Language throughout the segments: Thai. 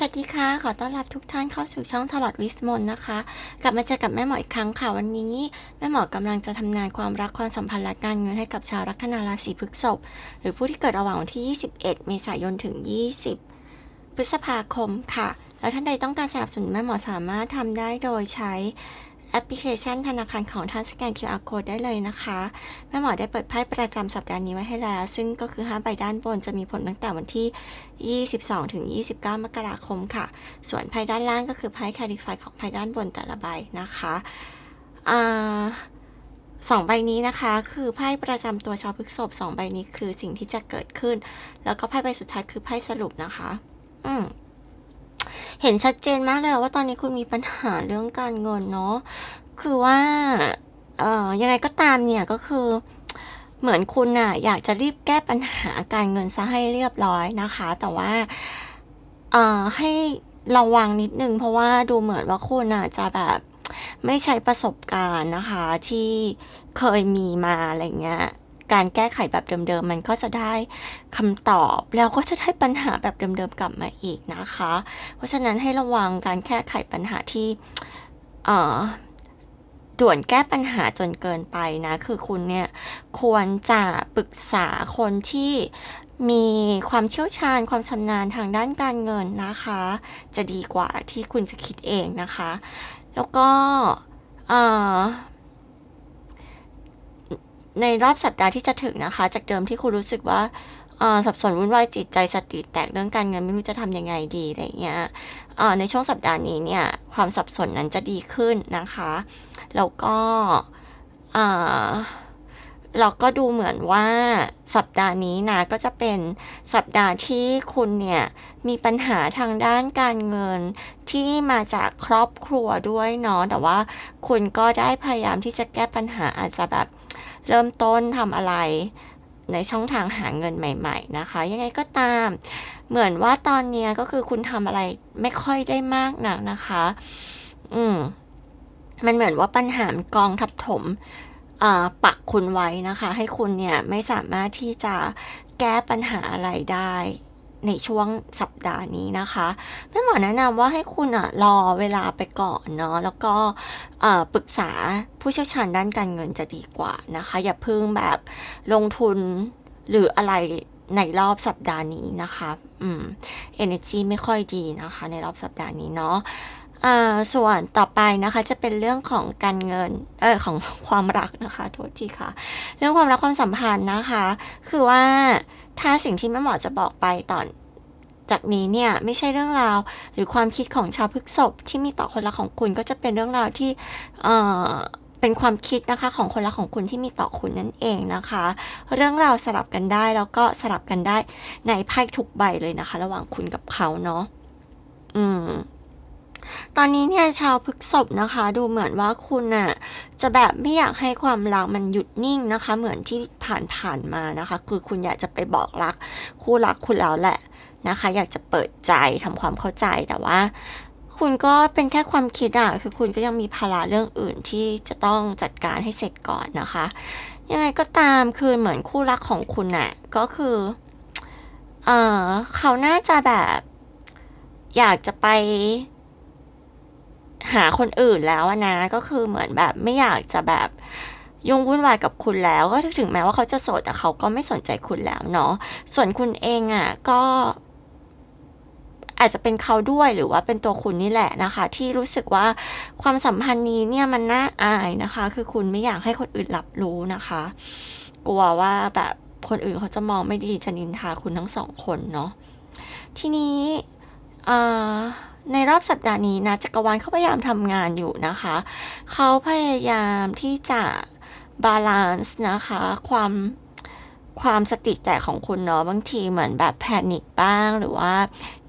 สวัสดีค่ะ ขอต้อนรับทุกท่านเข้าสู่ช่องตลอดวิสมนนะคะ กลับมาเจอกับแม่หมออีกครั้งค่ะ วันนี้แม่หมอกำลังจะทำนายความรักความสัมพันธ์และการเงินให้กับชาวลัคนาราศีพฤษภหรือผู้ที่เกิดระหว่างวันที่ 21 เมษายนถึง 20 พฤษภาคมค่ะ แล้วท่านใดต้องการสนับสนุนแม่หมอสามารถทำได้โดยใช้ แอปพลิเคชันธนาคารของท่านสแกน QR Code ได้เลยนะคะแม่หมอได้เปิดไพ่ประจำสัปดาห์นี้ไว้ให้แล้ว ซึ่งก็คือ 5 ใบด้านบนจะมีผลตั้งแต่วันที่ 22 ถึง 29 มกราคมค่ะ ส่วนไพ่ด้านล่างก็คือไพ่คาริฟายของไพ่ด้านบนแต่ละใบนะคะอ่าสองใบนี้นะคะคือไพ่ประจำตัวชาวพฤษภสองใบนี้คือสิ่งที่จะเกิดขึ้น แล้วก็ไพ่ใบสุดท้ายคือไพ่สรุปนะคะ อืม เห็นชัดเจนมากเลยว่าตอนนี้คุณมีปัญหาเรื่องการเงินเนาะคือว่าเอ่อยังไงก็ตามเนี่ยก็คือเหมือนคุณน่ะอยากจะรีบแก้ปัญหาการเงินซะให้เรียบร้อยนะคะ แต่ว่าเอ่อให้ระวังนิดนึงเพราะว่าดูเหมือนว่าคุณน่ะจะแบบไม่ใช้ประสบการณ์นะคะที่เคยมีมาอะไรเงี้ย การแก้ไขแบบเดิมๆ มันก็จะได้คำตอบ แล้วก็จะได้ปัญหาแบบเดิมๆ กลับมาอีกนะคะ เพราะฉะนั้นให้ระวังการแก้ไขปัญหาที่เอ่อด่วนแก้ปัญหาจนเกินไปนะ คือคุณเนี่ยควรจะปรึกษาคนที่มีความเชี่ยวชาญความชำนาญทางด้านการเงินนะคะ จะดีกว่าที่คุณจะคิดเองนะคะ แล้วก็เอ่อ ในรอบสัปดาห์ที่จะถึงนะคะ จากเดิมที่คุณรู้สึกว่าสับสนวุ่นวายจิตใจสติแตกเรื่องการเงินไม่รู้จะทำยังไงดีอะไรเงี้ยในช่วงสัปดาห์นี้เนี่ยความสับสนนั้นจะดีขึ้นนะคะแล้วก็เอ่อเราก็ดูเหมือนว่าสัปดาห์นี้นะก็จะเป็นสัปดาห์ที่คุณเนี่ยมีปัญหาทางด้านการเงินที่มาจากครอบครัวด้วยเนาะแต่ว่าคุณก็ได้พยายามที่จะแก้ปัญหาอาจจะแบบ เริ่มต้นทำอะไรในช่องทางหาเงินใหม่ ๆ นะคะ ยังไงก็ตาม เหมือนว่าตอนนี้ก็คือคุณทำอะไรไม่ค่อยได้มากนักนะคะ อืม มันเหมือนว่าปัญหากองทับถมอ่าปักคุณไว้นะคะ ให้คุณเนี่ยไม่สามารถที่จะแก้ปัญหาอะไรได้ ในช่วงสัปดาห์นี้นะคะแม่หมอแนะนำว่าให้คุณอะรอเวลาไปก่อนเนาะแล้วก็ปรึกษาผู้เชี่ยวชาญด้านการเงินจะดีกว่านะคะ อย่าเพิ่งแบบลงทุนหรืออะไรในรอบสัปดาห์นี้นะคะ อืม energy ไม่ค่อยดีนะคะ ในรอบสัปดาห์นี้เนาะส่วนต่อไปนะคะจะเป็นเรื่องของการเงิน เออของความรักนะคะ โทษทีค่ะ เรื่องความรักความสัมพันธ์นะคะ คือว่า ถ้าสิ่งที่แม่หมอจะบอกไปตอนจากนี้เนี่ยไม่ใช่เรื่องราว หรือความคิดของชาวพฤษภที่มีต่อคนรักของคุณก็จะเป็นเรื่องราวที่เอ่อเป็นความคิดนะคะของคนรักของคุณที่มีต่อคุณนั่นเองนะคะ เรื่องราวสลับกันได้แล้วก็สลับกันได้ในไพ่ทุกใบเลยนะคะ ระหว่างคุณกับเขาเนาะอืม ตอนนี้เนี่ยชาวพฤกษภนะคะ ดูเหมือนว่าคุณน่ะจะแบบไม่อยากให้ความรักมันหยุดนิ่งนะคะ เหมือนที่ผ่านๆมานะคะ คือคุณอยากจะไปบอกรัก คู่รักคุณแล้วแหละนะคะ อยากจะเปิดใจทำความเข้าใจแต่ว่า คุณก็เป็นแค่ความคิดอะคือคุณก็ยังมีภาระเรื่องอื่นที่จะต้องจัดการให้เสร็จก่อนนะคะ ยังไงก็ตามคือเหมือนคู่รักของคุณน่ะก็คือเออเขาน่าจะแบบ อยากจะไป หาคนอื่นแล้วนะ ก็คือเหมือนแบบไม่อยากจะแบบยุ่งวุ่นวายกับคุณแล้ว ก็ถึงแม้ว่าเขาจะโสดแต่เขาก็ไม่สนใจคุณแล้วเนาะส่วนคุณเองอะก็ อาจจะเป็นเขาด้วยหรือว่าเป็นตัวคุณนี่แหละนะคะ ที่รู้สึกว่าความสัมพันธ์นี้เนี่ยมันน่าอายนะคะ คือคุณไม่อยากให้คนอื่นรับรู้นะคะ กลัวว่าแบบคนอื่นเขาจะมองไม่ดีจะนินทาคุณทั้งสองคนเนาะทีนี้อ่อ ในรอบสัปดาห์นี้นะจักรวาลเขาพยายามทำงานอยู่นะคะ เขาพยายามที่จะบาลานซ์นะคะ ความความสติแตกของคุณเนาะบางทีเหมือนแบบแพนิคบ้างหรือว่า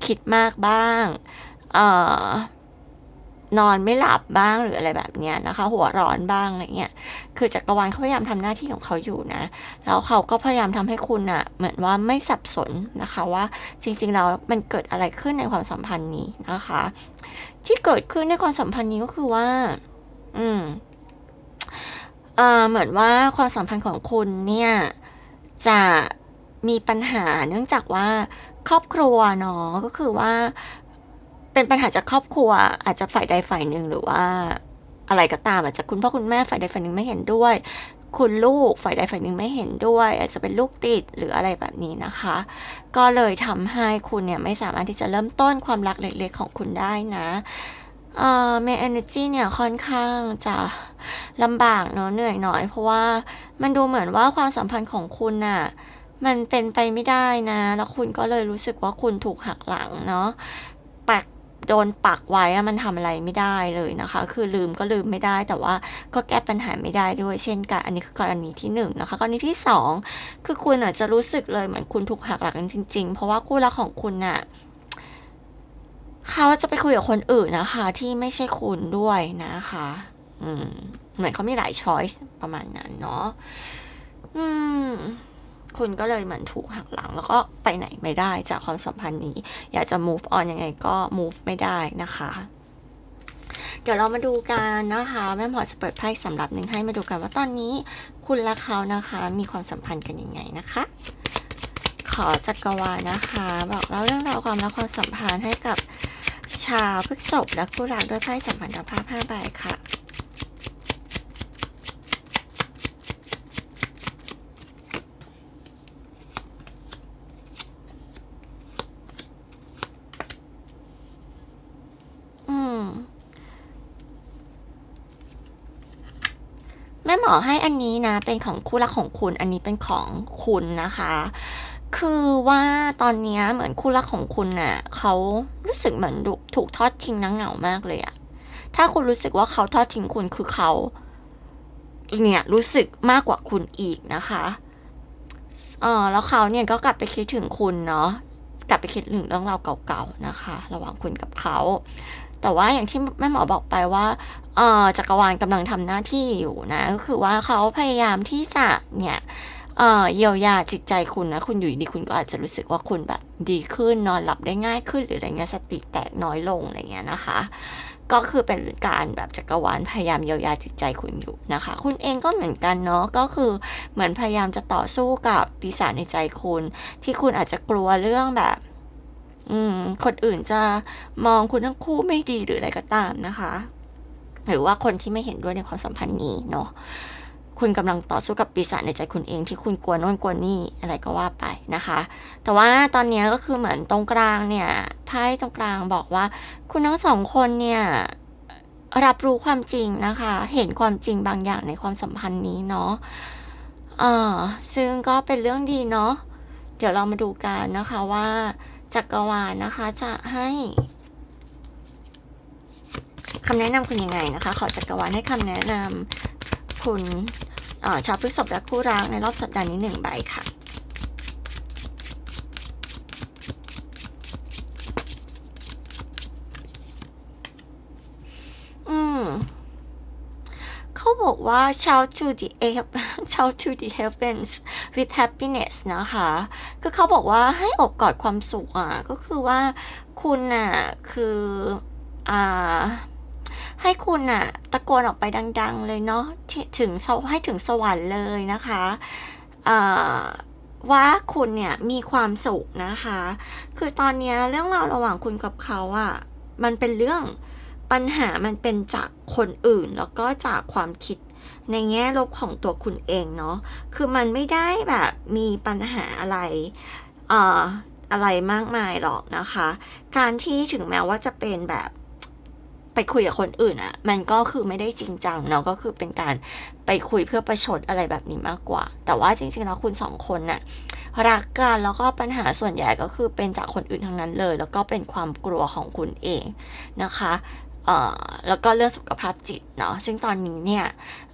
คิดมากบ้าง เอ่อ นอนไม่หลับบ้างหรืออะไรแบบเนี้ยนะคะ หัวร้อนบ้างอะไรเงี้ยคือจักรวาลเขาพยายามทำหน้าที่ของเขาอยู่นะ แล้วเขาก็พยายามทำให้คุณอะเหมือนว่าไม่สับสนนะคะว่าจริงๆแล้วมันเกิดอะไรขึ้นในความสัมพันธ์นี้นะคะ ที่เกิดขึ้นในความสัมพันธ์นี้ก็คือว่า อืมเออเหมือนว่าความสัมพันธ์ของคุณเนี่ยจะมีปัญหาเนื่องจากว่าครอบครัวเนาะก็คือว่า เป็นปัญหาจากครอบครัว อาจจะฝ่ายใดฝ่ายหนึ่งหรือว่าอะไรก็ตามอาจจะคุณพ่อคุณแม่ฝ่ายใดฝ่ายหนึ่งไม่เห็นด้วย คุณลูกฝ่ายใดฝ่ายหนึ่งไม่เห็นด้วย อาจจะเป็นลูกติดหรืออะไรแบบนี้นะคะ ก็เลยทำให้คุณเนี่ยไม่สามารถที่จะเริ่มต้นความรักเล็กๆของคุณได้นะเอ่อเมเอเนจีเนี่ยค่อนข้างจะลำบากเนาะเหนื่อยหน่อย เพราะว่ามันดูเหมือนว่าความสัมพันธ์ของคุณน่ะมันเป็นไปไม่ได้นะ แล้วคุณก็เลยรู้สึกว่าคุณถูกหักหลังเนาะปัก โดนปักไว้อะมันทำอะไรไม่ได้เลยนะคะ คือลืมก็ลืมไม่ได้ แต่ว่าก็แก้ปัญหาไม่ได้ด้วยเช่นกันอันนี้คือกรณีที่หนึ่งนะคะกรณีที่สองคือคุณอาจจะรู้สึกเลยเหมือนคุณถูกหักหลังจริง ๆ เพราะว่าคู่รักของคุณน่ะเขาจะไปคุยกับคนอื่นนะคะ ที่ไม่ใช่คุณด้วยนะคะ อืมเหมือนเขามีหลายช้อยส์ประมาณนั้นเนาะอืม คุณก็เลยเหมือนถูกหักหลัง แล้วก็ไปไหนไม่ได้จากความสัมพันธ์นี้ อยากจะ move on ยังไงก็ move ไม่ได้นะคะ เดี๋ยวเรามาดูกันนะคะ แม่หมอจะเปิดไพ่สำหรับหนึ่งให้มาดูกันว่าตอนนี้คุณและเขานะคะ มีความสัมพันธ์กันยังไงนะคะ ขอจักรวาลนะคะ บอกเล่าเรื่องราวความรักความสัมพันธ์ให้กับชาวพฤกษภและคู่รักด้วยไพ่สัมพันธภาพ5ใบค่ะ อืม แม่หมอให้อันนี้นะ เป็นของคู่รักของคุณ อันนี้เป็นของคุณนะคะ คือว่าตอนนี้เหมือนคู่รักของคุณน่ะเขารู้สึกเหมือนถูกถูกทอดทิ้งนังเหงามากเลยอะถ้าคุณรู้สึกว่าเขาทอดทิ้งคุณคือเขา เนี่ยรู้สึกมากกว่าคุณอีกนะคะเออแล้วเขาเนี่ยก็กลับไปคิดถึงคุณเนาะกลับไปคิดถึงเรื่องราวเก่าๆนะคะ ระหว่างคุณกับเขา แต่ว่าอย่างที่แม่หมอบอกไปว่าเอ่อจักรวาลกำลังทำหน้าที่อยู่นะ ก็คือว่าเขาพยายามที่จะเนี่ยเอ่อเยียวยาจิตใจคุณนะ คุณอยู่ดีคุณก็อาจจะรู้สึกว่าคุณแบบดีขึ้นนอนหลับได้ง่ายขึ้นหรืออะไรเงี้ยสติแตกน้อยลงอะไรเงี้ยนะคะ ก็คือเป็นการแบบจักรวาลพยายามเยียวยาจิตใจคุณอยู่นะคะ คุณเองก็เหมือนกันเนาะก็คือเหมือนพยายามจะต่อสู้กับปีศาจในใจคุณ ที่คุณอาจจะกลัวเรื่องแบบ อืม คนอื่นจะมองคุณทั้งคู่ไม่ดีหรืออะไรก็ตามนะคะ หรือว่าคนที่ไม่เห็นด้วยในความสัมพันธ์นี้เนาะคุณกำลังต่อสู้กับปีศาจในใจคุณเองที่คุณกลัวโน่นกลัวนี่อะไรก็ว่าไปนะคะ แต่ว่าตอนนี้ก็คือเหมือนตรงกลางเนี่ยไพ่ตรงกลางบอกว่า คุณทั้งสองคนเนี่ยรับรู้ความจริงนะคะ เห็นความจริงบางอย่างในความสัมพันธ์นี้เนาะเออซึ่งก็เป็นเรื่องดีเนาะเดี๋ยวเรามาดูกันนะคะว่า จักรวาลนะคะ จะให้คำแนะนำคุณยังไงนะคะ ขอจักรวาลให้คำแนะนำคุณชาวพฤษภและคู่รักในรอบสัปดาห์นี้หนึ่งใบค่ะอืมเขาบอกว่า shout to the heav- shout to the heavens with happiness นะคะคือเขาบอกว่าให้อบกอดความสุขอะ ก็คือว่าคุณน่ะ คืออ่าให้คุณน่ะ ตะโกนออกไปดัง ๆ เลยเนาะถึงสวให้ถึงสวรรค์เลยนะคะอ่าว่าคุณเนี่ยมีความสุขนะคะ คือตอนนี้เรื่องราวระหว่างคุณกับเขาอะมันเป็นเรื่องปัญหามันเป็นจากคนอื่น แล้วก็จากความคิด ในแง่ลบของตัวคุณเองเนาะคือมันไม่ได้แบบมีปัญหาอะไรเอ่ออะไรมากมายหรอกนะคะ การที่ถึงแม้ว่าจะเป็นแบบไปคุยกับคนอื่นอะมันก็คือไม่ได้จริงจังเนาะก็คือเป็นการไปคุยเพื่อประชดอะไรแบบนี้มากกว่า แต่ว่าจริงๆแล้วคุณสองคนน่ะรักกันแล้วก็ปัญหาส่วนใหญ่ก็คือเป็นจากคนอื่นทั้งนั้นเลย แล้วก็เป็นความกลัวของคุณเองนะคะ เอ่อแล้วก็เรื่องสุขภาพจิตเนาะซึ่งตอนนี้เนี่ย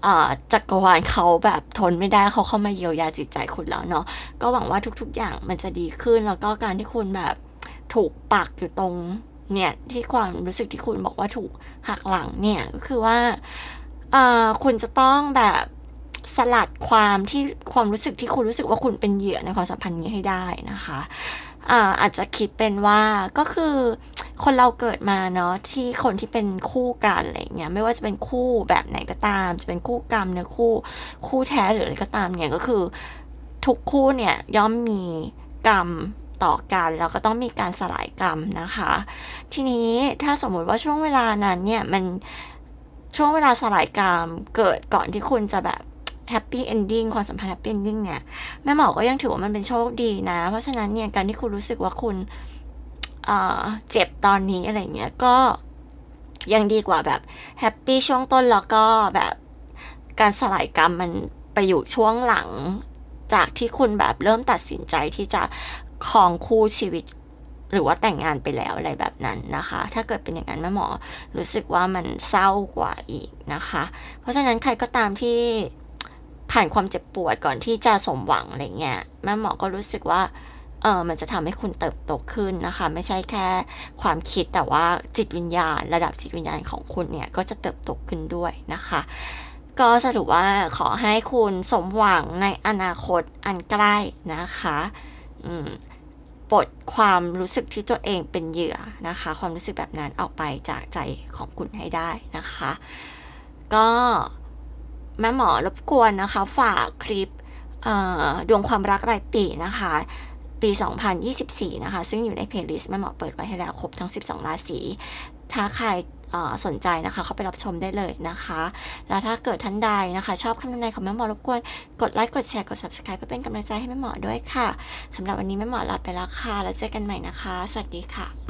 เอ่อจักรวาลเขาแบบทนไม่ได้เขาเข้ามาเยียวยาจิตใจคุณแล้วเนาะก็หวังว่าทุกๆอย่างมันจะดีขึ้นแล้วก็การที่คุณแบบถูกปักอยู่ตรงเนี่ยที่ความรู้สึกที่คุณบอกว่าถูกหักหลังเนี่ยก็คือว่าเอ่อคุณจะต้องแบบสลัดความที่ความรู้สึกที่คุณรู้สึกว่าคุณเป็นเหยื่อในความสัมพันธ์นี้ให้ได้นะคะอาอาจจะคิดเป็นว่าก็คือ คนเราเกิดมาเนาะที่คนที่เป็นคู่กันอะไรเงี้ยไม่ว่าจะเป็นคู่แบบไหนก็ตาม จะเป็นคู่กรรมเนื้อคู่คู่แท้หรืออะไรก็ตามเนี่ยก็คือ ทุกคู่เนี่ยย่อมมีกรรมต่อกันแล้วก็ต้องมีการสลายกรรมนะคะ ทีนี้ถ้าสมมุติว่าช่วงเวลานั้นเนี่ยมันช่วงเวลาสลายกรรมเกิดก่อนที่คุณจะแบบแฮปปี้เอนดิ้งความสัมพันธ์แฮปปี้เอนดิ้งเนี่ยแม่หมอก็ยังถือว่ามันเป็นโชคดีนะ เพราะฉะนั้นเนี่ยการที่คุณรู้สึกว่าคุณ เจ็บตอนนี้อะไรเงี้ยก็ยังดีกว่าแบบแฮปปี้ช่วงต้นแล้วก็แบบการสลายกรรมมันไปอยู่ช่วงหลัง จากที่คุณแบบเริ่มตัดสินใจที่จะครองคู่ชีวิต หรือว่าแต่งงานไปแล้วอะไรแบบนั้นนะคะ ถ้าเกิดเป็นอย่างนั้นแม่หมอ รู้สึกว่ามันเศร้ากว่าอีกนะคะ เพราะฉะนั้นใครก็ตามที่ผ่านความเจ็บปวดก่อนที่จะสมหวังอะไรเงี้ยแม่หมอก็รู้สึกว่า เออมันจะทำให้คุณเติบโตขึ้นนะคะ ไม่ใช่แค่ความคิดแต่ว่าจิตวิญญาณ ระดับจิตวิญญาณของคุณเนี่ยก็จะเติบโตขึ้นด้วยนะคะ ก็สรุปว่าขอให้คุณสมหวังในอนาคตอันใกล้นะคะอืมปลดความรู้สึกที่ตัวเองเป็นเหยื่อนะคะ ความรู้สึกแบบนั้นออกไปจากใจของคุณให้ได้นะคะ ก็แม่หมอรบกวนนะคะ ฝากคลิปดวงความรักรายปีนะคะ ปี 2024 นะคะ ซึ่งอยู่ในเพลย์ลิสต์แม่หมอเปิดไว้ให้แล้วครบทั้ง 12 ราศีถ้าใครสนใจนะคะ เข้าไปรับชมได้เลยนะคะ แล้วถ้าเกิดท่านใดนะคะ ชอบคำนำนายของแม่หมอรบกวน กดไลค์ กดแชร์ กด subscribe เพื่อเป็นกำลังใจให้แม่หมอด้วยค่ะสำหรับวันนี้แม่หมอลาไปแล้วค่ะ แล้วเจอกันใหม่นะคะ สวัสดีค่ะ